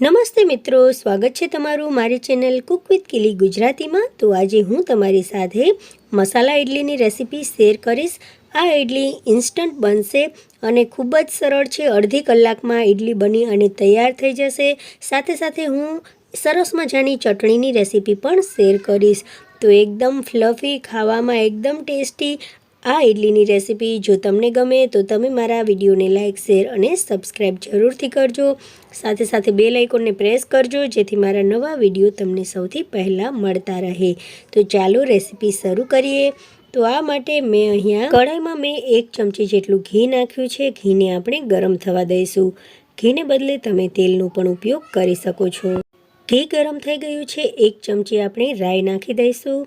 નમસ્તે મિત્રો, સ્વાગત છે તમારું મારી ચેનલ કુક વિથ કિલી ગુજરાતીમાં. તો આજે હું તમારી સાથે મસાલા ઇડલીની રેસીપી શેર કરીશ. આ ઇડલી ઇન્સ્ટન્ટ બનશે અને ખૂબ જ સરળ છે. અડધી કલાકમાં ઇડલી બની અને તૈયાર થઈ જશે. સાથે સાથે હું સરસ મજાની ચટણીની રેસીપી પણ શેર કરીશ. તો એકદમ ફ્લફી, ખાવામાં એકદમ ટેસ્ટી આ ઇડલીની રેસીપી જો તમને ગમે તો તમે મારા વિડીયોને લાઇક શેર અને સબસ્ક્રાઈબ જરૂરથી કરજો. સાથે સાથે બે લાઇકોનને પ્રેસ કરજો જેથી મારા નવા વીડિયો તમને સૌથી પહેલાં મળતા રહે. તો ચાલો રેસીપી શરૂ કરીએ. તો આ માટે મેં અહીંયા કઢાઈમાં મેં એક ચમચી જેટલું ઘી નાખ્યું છે. ઘીને આપણે ગરમ થવા દઈશું. ઘીને બદલે તમે તેલનો પણ ઉપયોગ કરી શકો છો. ઘી ગરમ થઈ ગયું છે. એક ચમચી આપણે રાઈ નાખી દઈશું.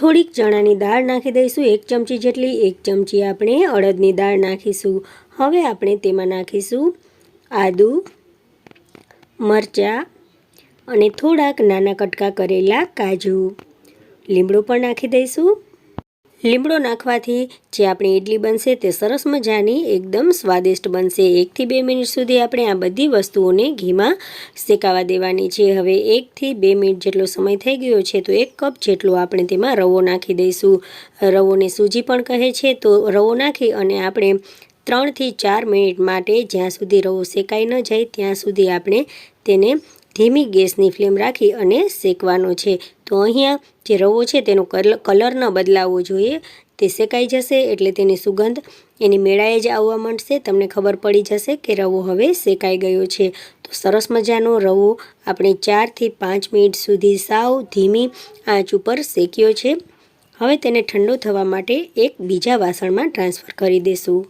થોડીક ચણાની દાળ નાખી દઈશું, એક ચમચી જેટલી, એક ચમચી આપણે અડદની દાળ નાખીશું. હવે આપણે તેમાં નાખીશું આદુ, મરચાં અને થોડાક નાના કટકા કરેલા કાજુ. લીમડો પણ નાખી દઈશું. લીમડો નાખવાથી જે આપણી ઇડલી બનશે તે સરસ મજાની એકદમ સ્વાદિષ્ટ બનશે. એકથી બે મિનિટ સુધી આપણે આ બધી વસ્તુઓને ઘીમાં શેકાવા દેવાની છે. હવે એકથી બે મિનિટ જેટલો સમય થઈ ગયો છે તો એક કપ જેટલો આપણે તેમાં રવો નાખી દઈશું. રવોને સૂજી પણ કહે છે તો રવો નાખી અને આપણે ત્રણથી ચાર મિનિટ માટે જ્યાં સુધી રવો શેકાઈ ન જાય ત્યાં સુધી આપણે તેને ધીમી ગેસની ફ્લેમ રાખી અને શેકવાનો છે. તો અહીંયા જે રવો છે તેનો કલર ન બદલાવવો જોઈએ. તે શેકાઈ જશે એટલે તેની સુગંધ એની મેળાએ જ આવવા માંડશે. તમને ખબર પડી જશે કે રવો હવે શેકાઈ ગયો છે. તો સરસ મજાનો રવો આપણે ચારથી પાંચ મિનિટ સુધી સાવ ધીમી આંચ ઉપર શેક્યો છે. હવે તેને ઠંડો થવા માટે એક બીજા વાસણમાં ટ્રાન્સફર કરી દઈશું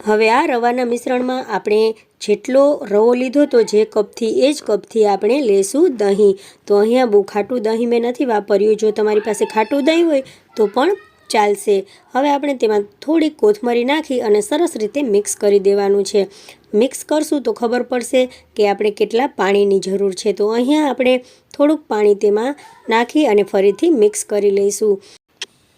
હવે આ રવાના મિશ્રણમાં આપણે જેટલો રવો લીધો તો જે કપથી, એ જ કપથી આપણે લેશું દહીં. તો અહીંયા બહુ ખાટું દહીં મેં નથી વાપર્યું. જો તમારી પાસે ખાટું દહીં હોય તો પણ ચાલશે. હવે આપણે તેમાં થોડીક કોથમરી નાખી અને સરસ રીતે મિક્સ કરી દેવાનું છે. મિક્સ કરશું તો ખબર પડશે કે આપણે કેટલા પાણીની જરૂર છે. તો અહીંયા આપણે થોડુંક પાણી તેમાં નાખી અને ફરીથી મિક્સ કરી લઈશું.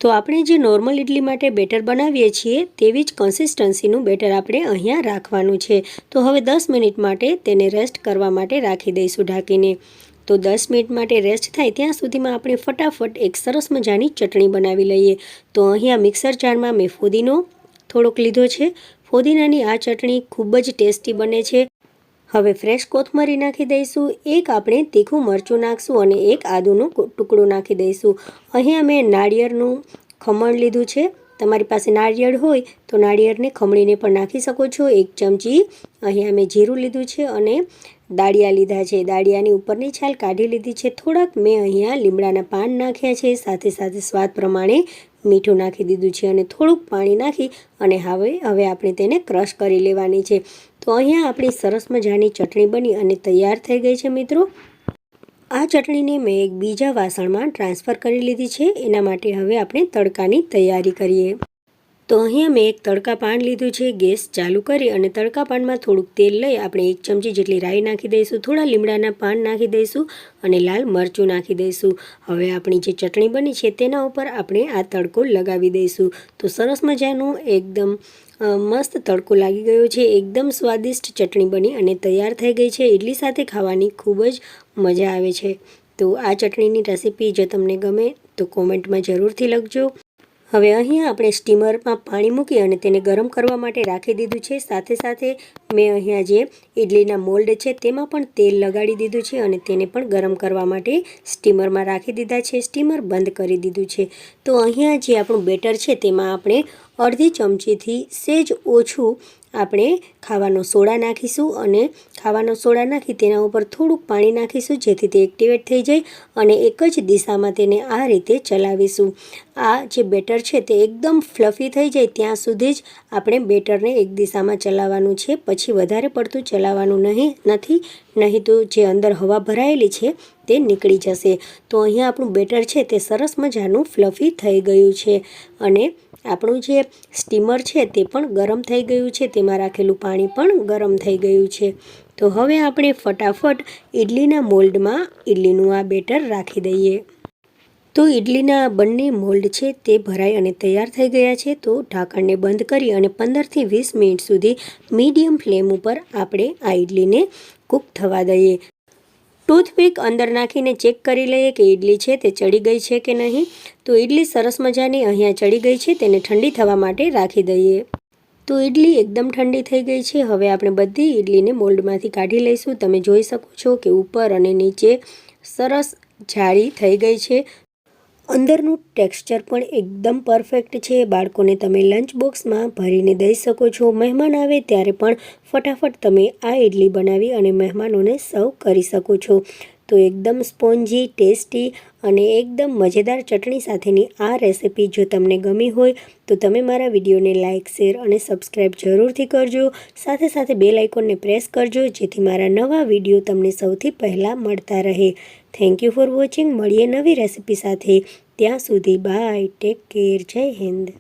તો આપણે જે નોર્મલ ઇડલી માટે બેટર બનાવીએ છીએ, તેવી જ કન્સિસ્ટન્સીનું બેટર આપણે અહીંયા રાખવાનું છે. તો હવે દસ મિનિટ માટે તેને રેસ્ટ કરવા માટે રાખી દઈશું ઢાંકીને. તો દસ મિનિટ માટે રેસ્ટ થાય ત્યાં સુધીમાં આપણે ફટાફટ એક સરસ મજાની ચટણી બનાવી લઈએ. તો અહીંયા મિક્સર જારમાં મેં ફુદીનો થોડોક લીધો છે. ફોદીનાની આ ચટણી ખૂબ જ ટેસ્ટી બને છે. હવે ફ્રેશ કોથમરી નાખી દઈશું, એક આપણે તીખું મરચું નાખશું અને એક આદુનો ટુકડો નાખી દઈશું. અહીં અમે નાળિયેરનું ખમણ લીધું છે. તમારી પાસે નાળિયેર હોય તો નાળિયેરને ખમણીને પણ નાખી શકો છો. એક ચમચી અહીં અમે જીરું લીધું છે અને દાળિયા લીધા છે. દાળિયાની ઉપરની છાલ કાઢી લીધી છે. થોડાક મેં અહીંયા લીમડાના પાન નાખ્યા છે. સાથે સાથે સ્વાદ પ્રમાણે મીઠું નાખી દીધું છે અને થોડુંક પાણી નાખી અને હવે હવે આપણે તેને ક્રશ કરી લેવાની છે. તો અહીંયા આપણી સરસ મજાની ચટણી બની અને તૈયાર થઈ ગઈ છે મિત્રો. આ ચટણીને મેં એક બીજા વાસણમાં ટ્રાન્સફર કરી લીધી છે. એના માટે હવે આપણે તડકાની તૈયારી કરીએ. તો અહીંયા મેં એક તડકા પાન લીધું છે, ગેસ ચાલુ કરી અને તડકા પાનમાં થોડુંક તેલ લઈ આપણે એક ચમચી જેટલી રાઈ નાખી દઈશું, થોડા લીમડાના પાન નાખી દઈશું અને લાલ મરચું નાખી દઈશું. હવે આપણી જે ચટણી બની છે તેના ઉપર આપણે આ તડકો લગાવી દઈશું. તો સરસ મજાનું એકદમ મસ્ત તડકો લાગી ગયો છે, એકદમ સ્વાદિષ્ટ ચટણી બની અને તૈયાર થઈ ગઈ છે ઇડલી સાથે ખાવાની ખૂબ જ મજા આવે છે. તો આ ચટણીની રેસીપી જો તમને ગમે તો કોમેન્ટમાં જરૂરથી લખજો. હવે અહીંયા આપણે સ્ટીમરમાં પાણી મૂકી અને તેને ગરમ કરવા માટે રાખી દીધું છે. સાથે સાથે મેં અહીંયા જે ઇડલીના મોલ્ડ છે તેમાં પણ તેલ લગાડી દીધું છે અને તેને પણ ગરમ કરવા માટે સ્ટીમરમાં રાખી દીધા છે. સ્ટીમર બંધ કરી દીધું છે. તો અહીંયા જે આપણું બેટર છે તેમાં આપણે અડધી ચમચીથી સેજ ઓછું આપણે ખાવાનો સોડા નાખીશું અને ખાવાનો સોડા નાખી તેના ઉપર થોડુંક પાણી નાખીશું, જેથી તે એક્ટિવેટ થઈ જાય અને એક જ દિશામાં તેને આ રીતે ચલાવીશું. આ જે બેટર છે તે એકદમ ફ્લફી થઈ જાય ત્યાં સુધી જ આપણે બેટરને એક દિશામાં ચલાવવાનું છે. પછી વધારે પડતું ચલાવવાનું નહીં, નથી, નહીં તો જે અંદર હવા ભરાયેલી છે તે નીકળી જશે. તો અહીંયા આપણું બેટર છે તે સરસ મજાનું ફ્લફી થઈ ગયું છે અને આપણું જે સ્ટીમર છે તે પણ ગરમ થઈ ગયું છે. તેમાં રાખેલું પાણી પણ ગરમ થઈ ગયું છે. તો હવે આપણે ફટાફટ ઇડલીના મોલ્ડમાં ઇડલીનું આ બેટર રાખી દઈએ. તો ઇડલીના બંને મોલ્ડ છે તે ભરાઈ અને તૈયાર થઈ ગયા છે. તો ઢાંકણને બંધ કરી અને પંદરથી વીસ મિનિટ સુધી મીડિયમ ફ્લેમ ઉપર આપણે આ ઇડલીને કૂક થવા દઈએ. ટૂથપીક અંદર નાખીને ચેક કરી લઈએ કે ઇડલી છે તે ચડી ગઈ છે કે નહીં. તો ઇડલી સરસ મજાની અહીંયા ચડી ગઈ છે, તેને ઠંડી થવા માટે રાખી દઈએ. તો ઇડલી એકદમ ઠંડી થઈ ગઈ છે. હવે આપણે બધી ઇડલીને મોલ્ડમાંથી કાઢી લઈશું. તમે જોઈ શકો છો કે ઉપર અને નીચે સરસ જાળી થઈ ગઈ છે. અંદરનું ટેક્સચર પણ એકદમ પરફેક્ટ છે. બાળકોને તમે લંચ બોક્સમાં ભરીને દઈ શકો છો. મહેમાન આવે ત્યારે પણ ફટાફટ તમે આ ઇડલી બનાવી અને મહેમાનોને સર્વ કરી શકો છો. તો એકદમ સ્પોન્જી, ટેસ્ટી અને એકદમ મજેદાર ચટણી સાથેની આ રેસિપી જો તમને ગમી હોય, તો તમે મારા વિડીયોને લાઇક શેર અને સબસ્ક્રાઈબ જરૂરથી કરજો. સાથે સાથે બેલ આઇકોનને પ્રેસ કરજો, જેથી મારા નવા વીડિયો તમને સૌથી પહેલાં મળતા રહે. થેન્ક યુ ફોર વોચિંગ મળીએ નવી રેસિપી સાથે. ત્યાં સુધી બાય ટેક કેર જય હિન્દ.